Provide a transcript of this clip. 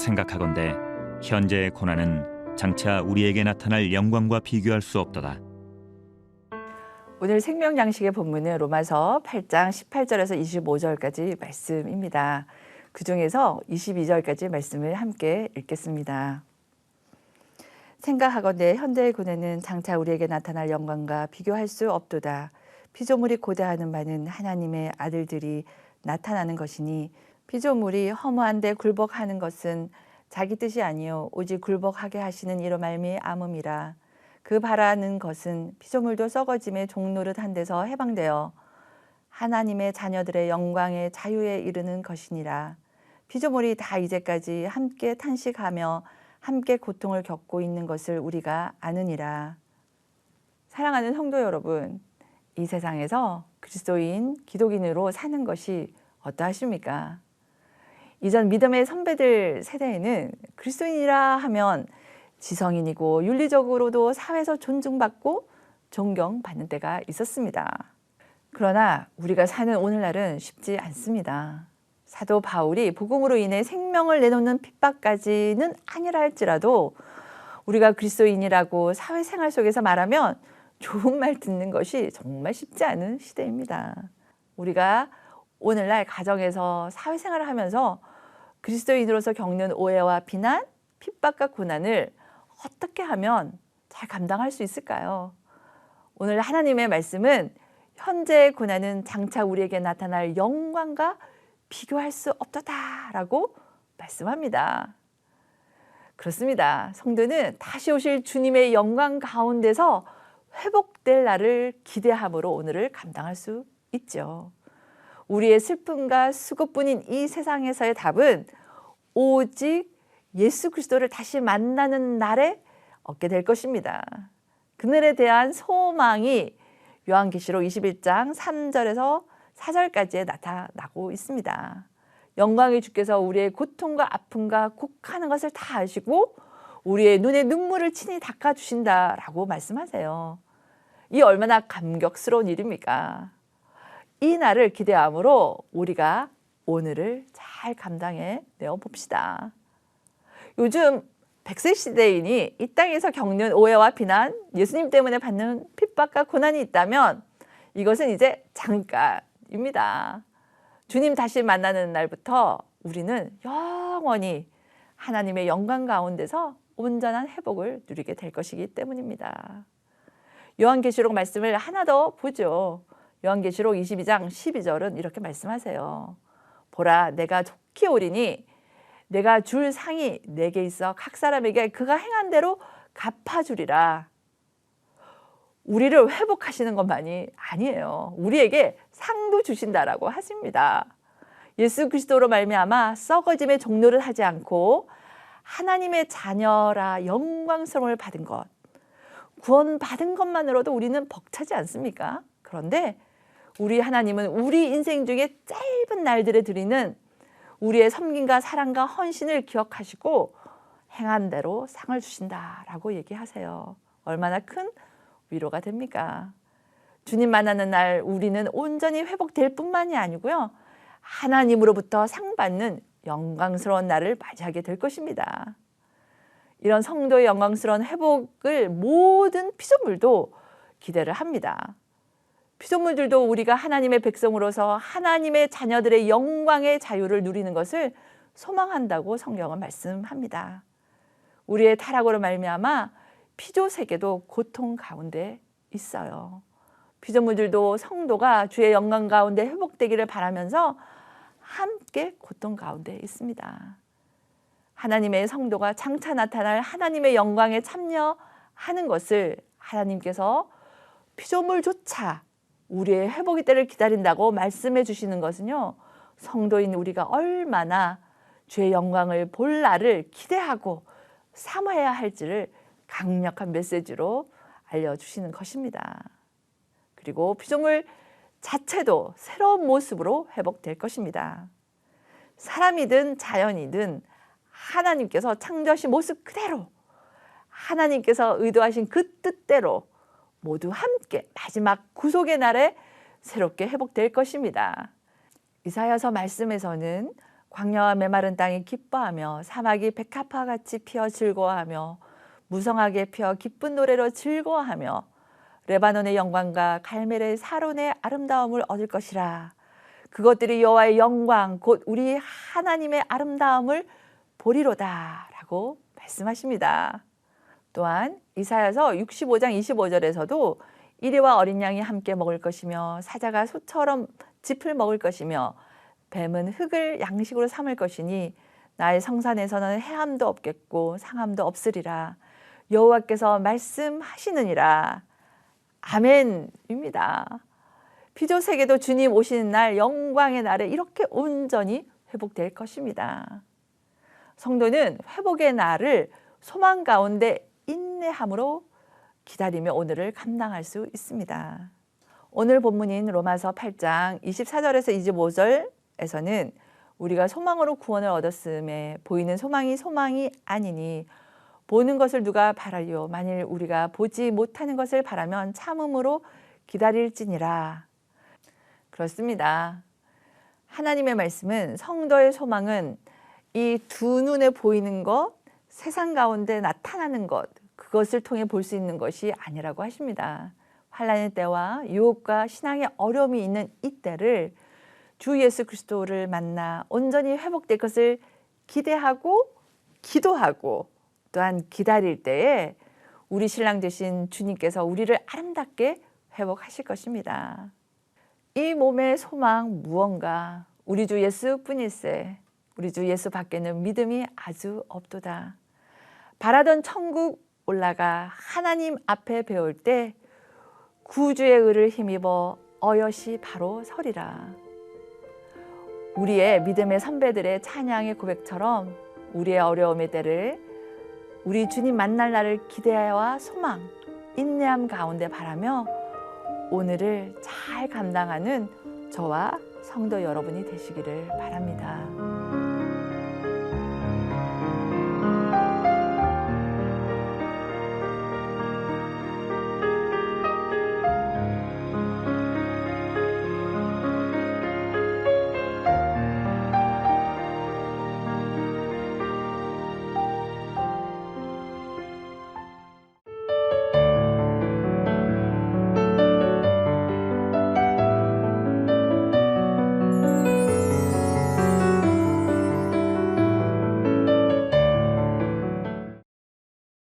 생각하건대 현재의 고난은 장차 우리에게 나타날 영광과 비교할 수 없도다. 오늘 생명 양식의 본문은 로마서 8장 18절에서 25절까지 말씀입니다. 그 중에서 22절까지 말씀을 함께 읽겠습니다. 생각하건대 현대의 고뇌는 장차 우리에게 나타날 영광과 비교할 수 없도다. 피조물이 고대하는 바는 하나님의 아들들이 나타나는 것이니 피조물이 허무한데 굴복하는 것은 자기 뜻이 아니요 오직 굴복하게 하시는 이로 말미암음이라. 그 바라는 것은 피조물도 썩어짐의 종노릇한 데서 해방되어 하나님의 자녀들의 영광의 자유에 이르는 것이니라. 피조물이 다 이제까지 함께 탄식하며 함께 고통을 겪고 있는 것을 우리가 아느니라. 사랑하는 성도 여러분, 이 세상에서 그리스도인, 기독인으로 사는 것이 어떠하십니까? 이전 믿음의 선배들 세대에는 그리스도인이라 하면 지성인이고 윤리적으로도 사회에서 존중받고 존경받는 때가 있었습니다. 그러나 우리가 사는 오늘날은 쉽지 않습니다. 사도 바울이 복음으로 인해 생명을 내놓는 핍박까지는 아니라 할지라도 우리가 그리스도인이라고 사회생활 속에서 말하면 좋은 말 듣는 것이 정말 쉽지 않은 시대입니다. 우리가 오늘날 가정에서 사회생활을 하면서 그리스도인으로서 겪는 오해와 비난, 핍박과 고난을 어떻게 하면 잘 감당할 수 있을까요? 오늘 하나님의 말씀은 현재의 고난은 장차 우리에게 나타날 영광과 비교할 수 없다라고 말씀합니다. 그렇습니다. 성도는 다시 오실 주님의 영광 가운데서 회복될 날을 기대함으로 오늘을 감당할 수 있죠. 우리의 슬픔과 수고뿐인 이 세상에서의 답은 오직 예수 그리스도를 다시 만나는 날에 얻게 될 것입니다. 그날에 대한 소망이 요한계시록 21장 3절에서 4절까지에 나타나고 있습니다. 영광의 주께서 우리의 고통과 아픔과 곡하는 것을 다 아시고 우리의 눈에 눈물을 친히 닦아 주신다라고 말씀하세요. 이 얼마나 감격스러운 일입니까? 이 날을 기대함으로 우리가 오늘을 잘 감당해 내어 봅시다. 요즘 100세 시대인이 이 땅에서 겪는 오해와 비난, 예수님 때문에 받는 핍박과 고난이 있다면 이것은 이제 잠깐입니다. 주님 다시 만나는 날부터 우리는 영원히 하나님의 영광 가운데서 온전한 회복을 누리게 될 것이기 때문입니다. 요한계시록 말씀을 하나 더 보죠. 요한계시록 22장 12절은 이렇게 말씀하세요. 보라 내가 좋게 오리니 내가 줄 상이 내게 있어 각 사람에게 그가 행한 대로 갚아주리라. 우리를 회복하시는 것만이 아니에요. 우리에게 상도 주신다라고 하십니다. 예수 그리스도로 말미암아 썩어짐의 종로를 하지 않고 하나님의 자녀라 영광스러움을 받은 것, 구원 받은 것만으로도 우리는 벅차지 않습니까? 그런데 우리 하나님은 우리 인생 중에 짧은 날들에 드리는 우리의 섬김과 사랑과 헌신을 기억하시고 행한 대로 상을 주신다라고 얘기하세요. 얼마나 큰 위로가 됩니까? 주님 만나는 날 우리는 온전히 회복될 뿐만이 아니고요. 하나님으로부터 상 받는 영광스러운 날을 맞이하게 될 것입니다. 이런 성도의 영광스러운 회복을 모든 피조물도 기대를 합니다. 피조물들도 우리가 하나님의 백성으로서 하나님의 자녀들의 영광의 자유를 누리는 것을 소망한다고 성경은 말씀합니다. 우리의 타락으로 말미암아 피조 세계도 고통 가운데 있어요. 피조물들도 성도가 주의 영광 가운데 회복되기를 바라면서 함께 고통 가운데 있습니다. 하나님의 성도가 장차 나타날 하나님의 영광에 참여하는 것을 하나님께서 피조물조차 우리의 회복의 때를 기다린다고 말씀해 주시는 것은요. 성도인 우리가 얼마나 주의 영광을 볼 날을 기대하고 삼아야 할지를 강력한 메시지로 알려주시는 것입니다. 그리고 피조물 자체도 새로운 모습으로 회복될 것입니다. 사람이든 자연이든 하나님께서 창조하신 모습 그대로 하나님께서 의도하신 그 뜻대로 모두 함께 마지막 구속의 날에 새롭게 회복될 것입니다. 이사야서 말씀에서는 광야와 메마른 땅이 기뻐하며 사막이 백합화 같이 피어 즐거워하며 무성하게 피어 기쁜 노래로 즐거워하며 레바논의 영광과 갈멜의 사론의 아름다움을 얻을 것이라. 그것들이 여호와의 영광 곧 우리 하나님의 아름다움을 보리로다라고 말씀하십니다. 또한 이사야서 65장 25절에서도 이리와 어린 양이 함께 먹을 것이며 사자가 소처럼 짚을 먹을 것이며 뱀은 흙을 양식으로 삼을 것이니 나의 성산에서는 해함도 없겠고 상함도 없으리라 여호와께서 말씀하시느니라 아멘입니다. 피조 세계도 주님 오시는 날 영광의 날에 이렇게 온전히 회복될 것입니다. 성도는 회복의 날을 소망 가운데 인내함으로 기다리며 오늘을 감당할 수 있습니다. 오늘 본문인 로마서 8장 24절에서 25절에서는 우리가 소망으로 구원을 얻었음에 보이는 소망이 소망이 아니니 보는 것을 누가 바라리요 만일 우리가 보지 못하는 것을 바라면 참음으로 기다릴지니라 그렇습니다. 하나님의 말씀은 성도의 소망은 이 두 눈에 보이는 것, 세상 가운데 나타나는 것, 그것을 통해 볼 수 있는 것이 아니라고 하십니다. 환란의 때와 유혹과 신앙의 어려움이 있는 이때를 주 예수 그리스도를 만나 온전히 회복될 것을 기대하고 기도하고 또한 기다릴 때에 우리 신랑 되신 주님께서 우리를 아름답게 회복하실 것입니다. 이 몸의 소망 무언가 우리 주 예수뿐일세 우리 주 예수 밖에는 믿음이 아주 없도다. 바라던 천국 올라가 하나님 앞에 배울 때 구주의 의를 힘입어 어여시 바로 서리라. 우리의 믿음의 선배들의 찬양의 고백처럼 우리의 어려움의 때를 우리 주님 만날 날을 기대와 소망, 인내함 가운데 바라며 오늘을 잘 감당하는 저와 성도 여러분이 되시기를 바랍니다.